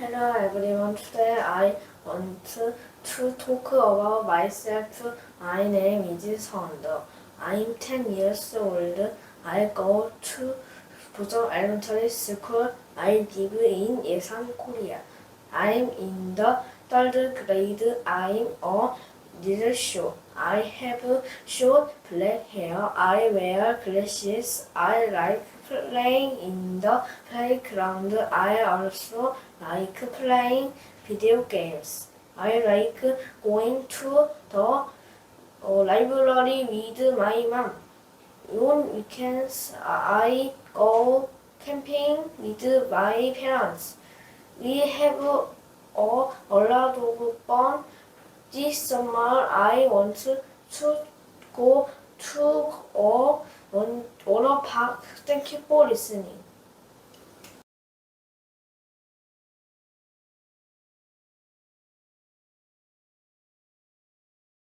Hello everyone. Today I want to talk about myself. My name is Sonder. I'm 10 years old. I go to Busan Elementary School. I live in Yesan, Korea. I'm in the third grade. I'm a little short. I have short black hair. I wear glasses. I like playing in the playground. I also like playing video games. I like going to the library with my mom. On weekends, I go camping with my parents. We have a lot of fun. This summer, I want to go to a water park. Thank you for listening.